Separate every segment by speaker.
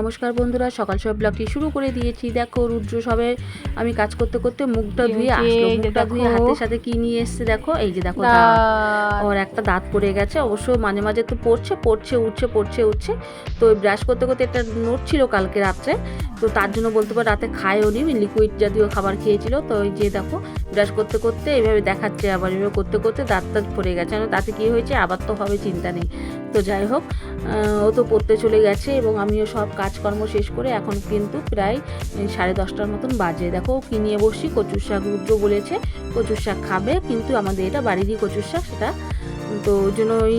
Speaker 1: নমস্কার বন্ধুরা সকাল সব ব্লগটি শুরু করে দিয়েছি। দেখো রুদ্র সবে আমি কাজ করতে করতে মুখটা ধুয়ে আসলো। মুখটা ধুয়ে হাতের সাথে কি নিয়ে এসছে দেখো? এই যে দেখো ওর একটা দাঁত পড়ে গেছে অবশ্য মাঝে মাঝে তো পড়ছে পড়ছে উঠছে পড়ছে উঠছে। তো ব্রাশ করতে করতে একটা নোট ছিল কালকে রাত্রে। তো তার জন্য বলতে পারো রাতে খায়ও নি লিকুইড জাতীয় খাবার খেয়েছিল। তো ওই যে দেখো ব্রাশ করতে করতে এইভাবে দেখাচ্ছে আবার এভাবে করতে করতে দাঁত দাঁত পড়ে গেছে। তাতে কি হয়েছে? আবার তো হবে চিন্তা নেই। তো যাই হোক আহ, ও তো পড়তে চলে গেছে এবং আমিও সব কাজকর্ম শেষ করে এখন কিন্তু প্রায় সাড়ে দশটার মতন বাজে। দেখো কি নিয়ে বসছি? কচুর শাক রুদ্র বলেছে, কচুর শাক খাবে, কিন্তু আমাদের এটা বাড়িরই কচুর শাক সেটা। তো ওই জন্য ওই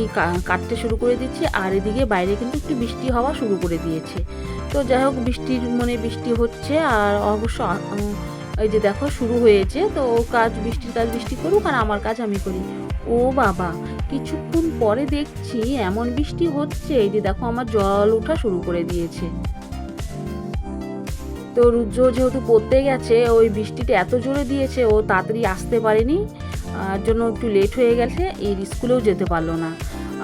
Speaker 1: কাটতে শুরু করে দিচ্ছি, আর এদিকে বাইরে কিন্তু একটু বৃষ্টি হওয়া শুরু করে দিয়েছে। তো যাই হোক, বৃষ্টির মনে বৃষ্টি হচ্ছে, আর অবশ্য এই যে দেখো শুরু হয়েছে, তো ও কাজ, বৃষ্টির কাজ বৃষ্টি করুক, আর আমার কাজ আমি করি। ও বাবা কিছুক্ষণ পরে দেখছি এমন বৃষ্টি হচ্ছে যে দেখো আমার জল ওঠা শুরু করে দিয়েছে। তো রুদ্র যেহেতু পড়তে গেছে, ওই বৃষ্টিটা এত জোরে দিয়েছে, ও তাড়াতাড়ি আসতে পারেনি। আর জন্য একটু লেট হয়ে গেছে এর স্কুলেও যেতে পারল না।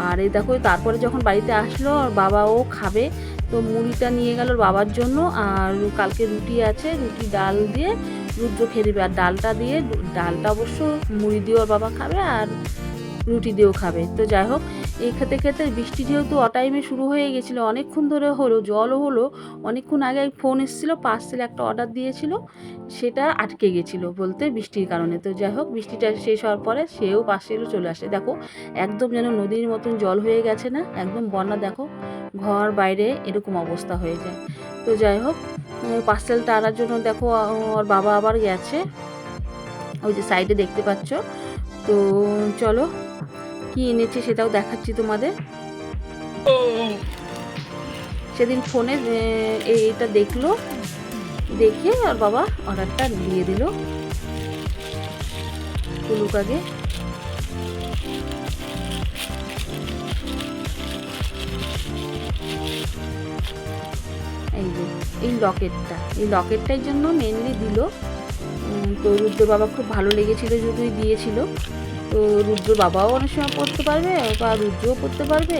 Speaker 1: আর এই দেখো, তারপরে যখন বাড়িতে আসলো আর বাবাও খাবে, তো মুড়িটা নিয়ে গেল বাবার জন্য। আর কালকে রুটি আছে, রুটি ডাল দিয়ে রুদ্র খেয়ে দেবে আর ডালটা দিয়ে, ডালটা অবশ্য মুড়ি দিয়ে ওর বাবা খাবে। আর রুটি দিয়েও খাবে। তো যাই হোক, এই খেতে খেতে বৃষ্টি যেহেতু অটাইমে শুরু হয়ে গেছিল, অনেকক্ষণ ধরে হলো, জলও হলো, অনেকক্ষণ আগে ফোন এসেছিল পার্সেল একটা অর্ডার দিয়েছিল, সেটা আটকে গেছিল বলতে বৃষ্টির কারণে। তো যাই হোক, বৃষ্টিটা শেষ হওয়ার পরে সেও পার্সেলও চলে আসে। দেখো, একদম যেন নদীর মতন জল হয়ে গেছে না, একদম বন্যা, দেখো, ঘর বাইরে এরকম অবস্থা হয়ে যায়। তো যাই হোক পার্সেলটা আনার জন্য দেখো, ওর বাবা আবার গেছে, ওই যে সাইডে দেখতে পাচ্ছ। তো চলো কি এনেছে সেটাও দেখাচ্ছি তোমাদের। সেদিন ফোনে এইটা দেখল, দেখে আর বাবা অর্ডারটা দিয়ে দিল। কুলুকাকে এই যে, এই লকেটটা, এই লকেটটার জন্য মেনলি দিল। তো রুদ্র বাবা খুব ভালো লেগেছিল যদিই দিয়েছিল। রুদ্র বাবাও অনেক সময় পড়তে পারবে বা রুদ্রও পড়তে পারবে।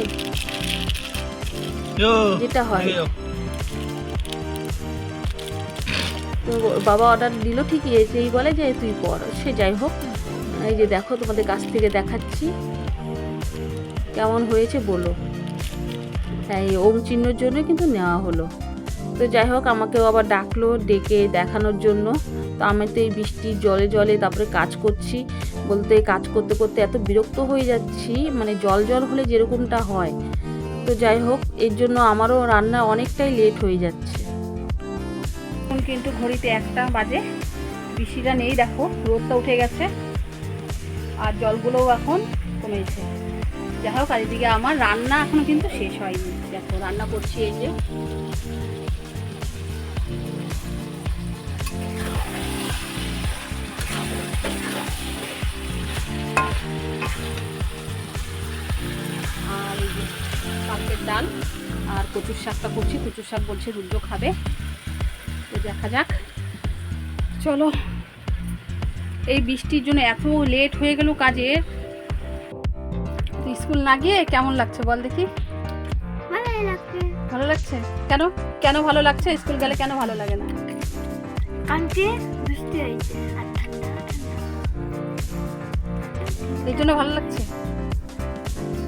Speaker 1: যেটা হয়। তো বাবা অর্ডার দিল ঠিকই এসেই বলে যে তুই পড় সে যাই হোক। এই যে দেখো তোমাদের কাছ থেকে দেখাচ্ছি। কেমন হয়েছে বলো। হ্যাঁ এই ওম চিহ্নর জন্য কিন্তু নেওয়া হলো। তো যাই হোক আমাকেও আবার ডাকলো ডেকে দেখানোর জন্য। তো আমি তো এই বৃষ্টির জলে জলে তারপরে কাজ করছি। বলতে কাজ করতে করতে এত বিরক্ত হয়ে যাচ্ছি মানে জল জল হলে যেরকমটা হয়। তো যাই হোক, এর জন্য আমারও রান্না অনেকটাই লেট হয়ে যাচ্ছে। এখন কিন্তু ঘড়িতে একটা বাজে বৃষ্টিটা নেই, দেখো, রোদটা উঠে গেছে, আর জলগুলোও এখন কমেছে। যাই হোক, আর এদিকে আমার রান্না এখনও কিন্তু শেষ হয়নি। দেখো, রান্না করছি এই যে। আর এই যে ডাল আর কচুর শাকটা করছি কচুর শাক বলছে রুদ্র খাবে। তো দেখা যাক। চলো এই বৃষ্টির জন্য এত লেট হয়ে গেল কাজের তো স্কুল না গিয়ে কেমন লাগছে বল দেখি? ভালো লাগছে? কেন? কেন ভালো লাগছে? স্কুল গেলে কেন ভালো লাগে না?
Speaker 2: আন্টি বৃষ্টি হয়েছে। আর ঠান্ডা
Speaker 1: এই জন্য ভালো লাগছে?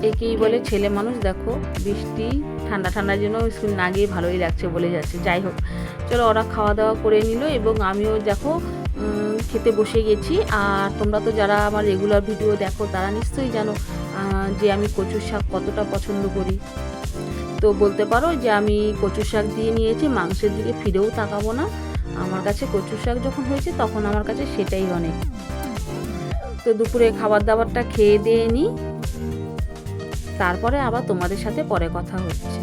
Speaker 1: একেই বলে ছেলে মানুষ, দেখো, বৃষ্টি, ঠান্ডা, ঠান্ডার জন্য স্কুল না গিয়ে ভালোই লাগছে বলে যাচ্ছে। যাই হোক, চলো ওরা খাওয়া দাওয়া করে নিল এবং আমিও দেখো খেতে বসে গেছি। আর তোমরা তো যারা আমার রেগুলার ভিডিও দেখো, তারা নিশ্চয়ই জানো যে আমি কচুর শাক কতটা পছন্দ করি। তো বলতে পারো যে আমি কচুর শাক দিয়ে নিয়েছি, মাংসের দিকে ফিরেও তাকাবো না। আমার কাছে কচুর শাক যখন হয়েছে, তখন আমার কাছে সেটাই অনেক। তো দুপুরে খাবার দাবারটা খেয়ে দিয়ে নিই তারপরে আবার তোমাদের সাথে পরে কথা হচ্ছে।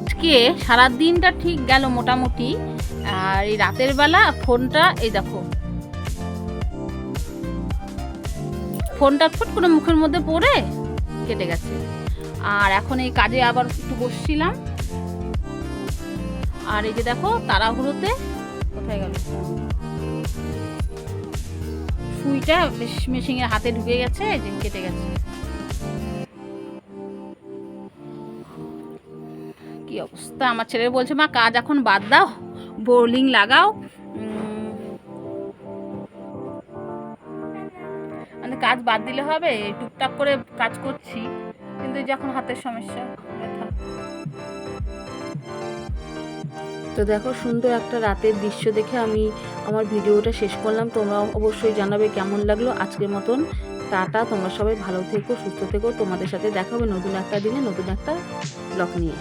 Speaker 1: আজকে সারা দিনটা ঠিক গেল মোটামুটি। আর এই রাতের বেলা ফোনটা, এই দেখো। ফোনটা ফুট করে মুখের মধ্যে পড়ে কেটে গেছে। আর এখন এই কাজে আবার একটু বসছিলাম। আর এই যে দেখো, তাড়াহুড়োতে কোথায় গেল? সুইটা মেশিনের হাতে ঢুকে গেছে, যে কেটে গেছে। কি অবস্থা? আমার ছেলে বলছে, মা, কাজ এখন বাদ দাও বোলিং লাগাও। মানে কাজ বাদ দিলে হবে, টুকটাক করে কাজ করছি, কিন্তু যখন হাতের সমস্যা। তো দেখো, সুন্দর একটা রাতের দৃশ্য দেখে আমি আমার ভিডিওটা শেষ করলাম। তোমরা অবশ্যই জানাবে কেমন লাগল। আজকের মতন টাটা। তোমরা সবাই ভালো থেকো, সুস্থ থেকো। তোমাদের সাথে দেখা হবে নতুন একটা দিনে, নতুন একটা ব্লগ নিয়ে।